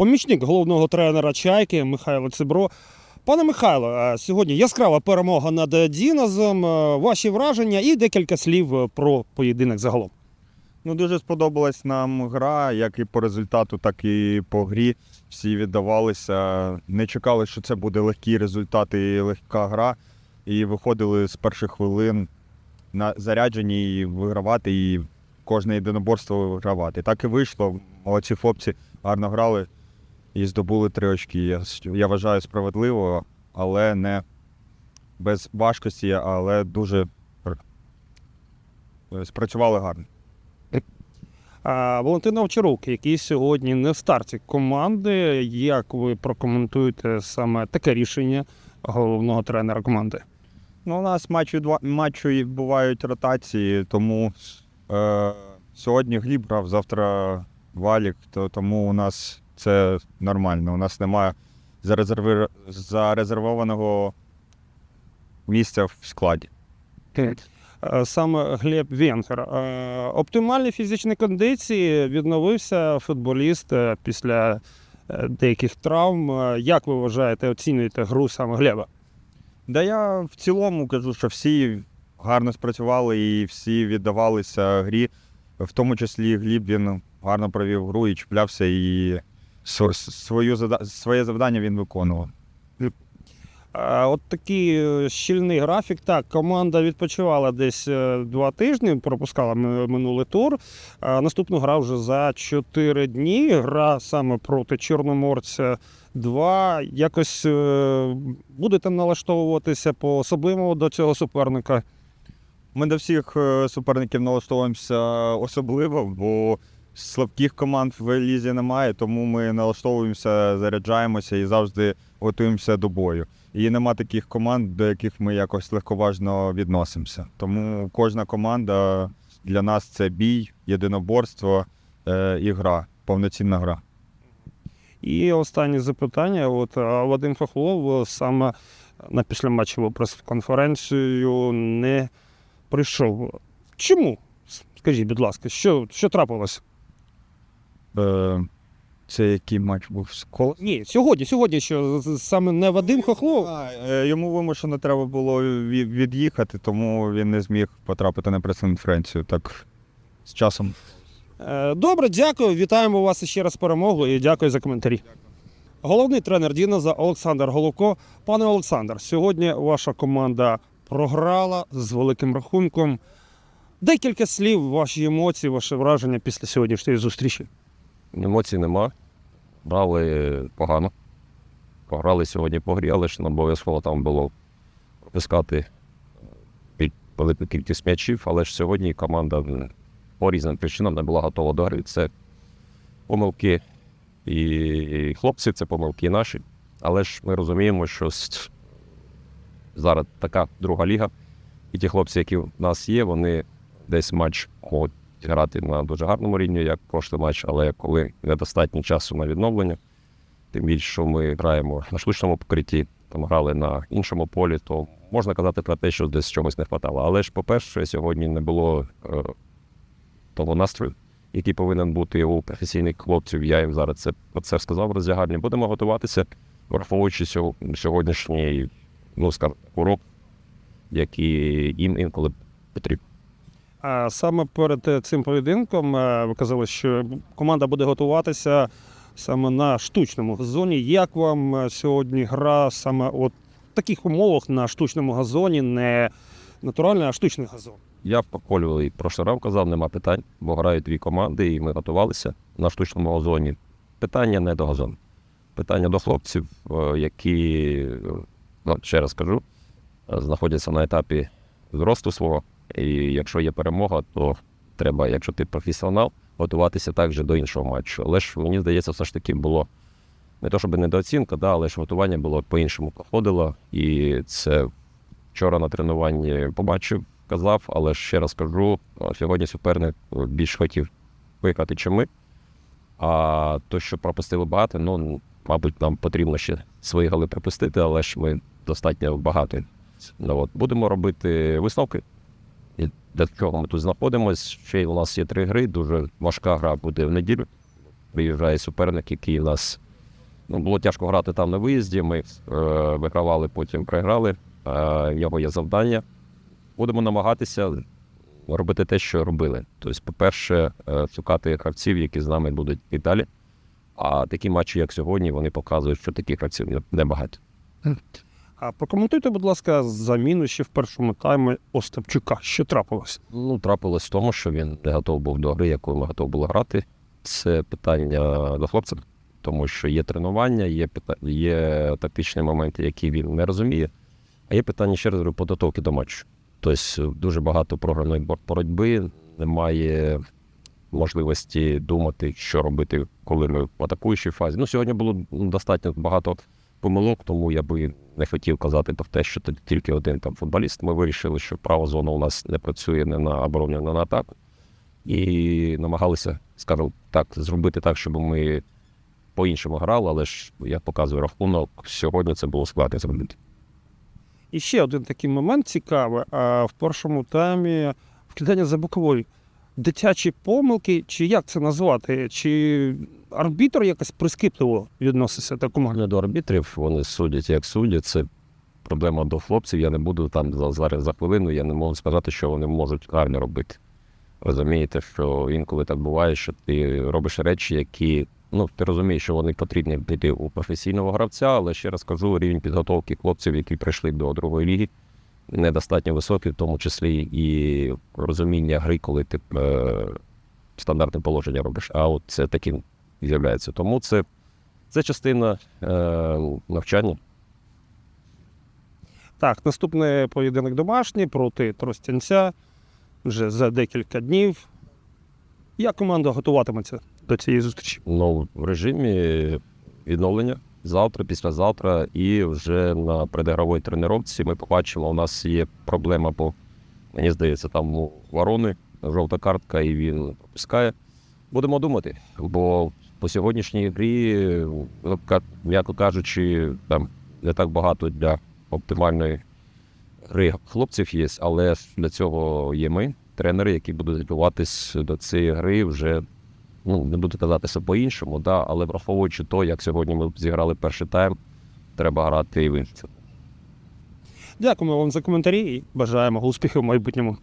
помічник головного тренера Чайки Михайло Цибро. Пане Михайло, е, сьогодні яскрава перемога над Дінозом. Е, Ваші враження і декілька слів е, про поєдинок загалом. Ну, дуже сподобалась нам гра, як і по результату, так і по грі. Всі віддавалися. Не чекали, що це буде легкий результат і легка гра. І виходили з перших хвилин на заряджені і вигравати, і кожне єдиноборство вигравати. Так і вийшло. Молодці хлопці гарно грали і здобули три очки. Я, я вважаю справедливо, але не без важкості, але дуже е, спрацювали гарно. А, Валентин Овчарук, який сьогодні не в старті команди. Як ви прокоментуєте саме таке рішення головного тренера команди? Ну, у нас матч від матчу бувають ротації, тому е, сьогодні Гліб грав, завтра Валік, то, тому у нас це нормально. У нас немає зарезерви... зарезервованого місця в складі. Е, Саме Глеб Венгер. Е, Оптимальні фізичні кондиції відновився футболіст е, після деяких травм. Як ви вважаєте, оцінюєте гру саме Глеба? Да я в цілому кажу, що всі гарно спрацювали і всі віддавалися грі. В тому числі Гліб він гарно провів гру і чіплявся, і свою своє завдання він виконував. От такий е, щільний графік. Так, команда відпочивала десь е, два тижні, пропускала минулий тур. Наступну гра вже за чотири дні. Гра саме проти Чорноморця 2. Якось е, будете налаштовуватися по особливому до цього суперника. Ми до всіх суперників налаштовуємося особливо, бо слабких команд в лізі немає, тому ми налаштовуємося, заряджаємося і завжди готуємося до бою. І нема таких команд, до яких ми якось легковажно відносимося. Тому кожна команда для нас це бій, єдиноборство е, і гра, повноцінна гра. І останнє запитання. От е, Вадим Фахлов саме на післяматчеву прес-конференцію не прийшов. Чому? Скажіть, будь ласка, що, що трапилось? Е, це який матч був з Колос? Ні, сьогодні, сьогодні, що з- саме не Вадим Хохлов. А, е, Йому вимушено треба було ві- від'їхати, тому він не зміг потрапити на прес-конференцію. Так з часом. Е, Добре, дякую. Вітаємо вас ще раз з перемогою і дякую за коментарі. Головний тренер Діноза Олександр Головко. Пане Олександр, сьогодні ваша команда програла з великим рахунком. Декілька слів, ваші емоції, ваше враження після сьогоднішньої зустрічі. Емоцій нема. Брали погано. Пограли сьогодні по грі, але ж обов'язково там було пропускати велику кількість м'ячів. Але ж сьогодні команда по різним причинам не була готова до гри. Це помилки і хлопців, це помилки наші. Але ж ми розуміємо, що зараз така друга ліга, і ті хлопці, які в нас є, вони десь матч можуть грати на дуже гарному рівні, як прошлий матч, але коли недостатньо часу на відновлення, тим більше, що ми граємо на штучному покритті, там грали на іншому полі, то можна казати про те, що десь чогось не вистачало. Але ж, по-перше, сьогодні не було е, того настрою, який повинен бути у професійних хлопців. Я їм зараз це про це сказав роздягальні. Будемо готуватися, враховуючи сьогоднішній ну, скажімо, урок, який їм інколи потрібен. А саме перед е, цим поєдинком е, ви казали, що команда буде готуватися саме на штучному газоні. Як вам е, сьогодні гра саме от в таких умовах на штучному газоні, не натуральний, а штучний газон? Я по полю і прошлий казав, нема питань, бо грають дві команди, і ми готувалися на штучному газоні. Питання не до газону. Питання до хлопців, які, ну, ще раз кажу, знаходяться на етапі зросту свого. І якщо є перемога, то треба, якщо ти професіонал, готуватися також до іншого матчу. Але ж мені здається, все ж таки було не то, щоб недооцінка, да, але ж готування було по-іншому проходило. І це вчора на тренуванні побачив, казав, але ще раз кажу, сьогодні суперник о, більш хотів виграти, чим ми. А то, що пропустили багато, ну, мабуть, нам потрібно ще свої голи пропустити, але ж ми достатньо багато. Ну, от, будемо робити висновки. Для чого ми тут знаходимося? Ще у нас є три гри. Дуже важка гра буде в неділю. Виїжджає суперник, який нас Ну, було тяжко грати там на виїзді. Ми е, вигравали, потім програли. В нього є завдання. Будемо намагатися робити те, що робили. Тобто, по-перше, е, шукати гравців, які з нами будуть і далі. А такі матчі, як сьогодні, вони показують, що таких гравців небагато. А прокоментуйте, будь ласка, заміну ще в першому таймі Остапчука. Що трапилось? Ну, трапилось в тому, що він не готов був до гри, якою ми готові були грати. Це питання до хлопця, тому що є тренування, є, пита... є тактичні моменти, які він не розуміє. А є питання ще раз підготовки до матчу. Тобто дуже багато програмної бор- боротьби, немає можливості думати, що робити, коли ми в атакуючій фазі. Ну, сьогодні було достатньо багато помилок, тому я би не хотів казати про те, що тільки один там футболіст. Ми вирішили, що права зона у нас не працює не на обороні, не на атаку. І намагалися, скажімо так, зробити так, щоб ми по-іншому грали, але ж я показую рахунок. Сьогодні це було складно зробити. І ще один такий момент цікавий. А в першому таймі вкидання за боковою. Дитячі помилки, чи як це назвати? Чи арбітр якось прискіпливо відноситься команди? До арбітрів, вони судять як судять. Це проблема до хлопців. Я не буду там зараз за хвилину, я не можу сказати, що вони можуть гарно робити. Розумієте, що інколи так буває, що ти робиш речі, які ну ти розумієш, що вони потрібні піти у професійного гравця, але ще раз кажу, рівень підготовки хлопців, які прийшли до другої ліги, недостатньо високий, в тому числі і розуміння гри, коли ти е, стандартне положення робиш. А от це таким з'являється. Тому це, це частина е, навчання. Так, наступний поєдинок домашній проти Тростянця вже за декілька днів. Як команда готуватиметься до цієї зустрічі? ну, в режимі відновлення завтра, післязавтра, і вже на предігровій тренувці ми побачимо, у нас є проблема, бо мені здається, там у ворони жовта картка, і він пропускає. Будемо думати, бо по сьогоднішній грі, м'яко кажучи, там не так багато для оптимальної гри хлопців є, але для цього є ми, тренери, які будуть готуватись до цієї гри вже ну, не буду казати все по-іншому, да, але враховуючи то, як сьогодні ми зіграли перший тайм, треба грати і в іншому. Дякуємо вам за коментарі і бажаємо успіхів в майбутньому.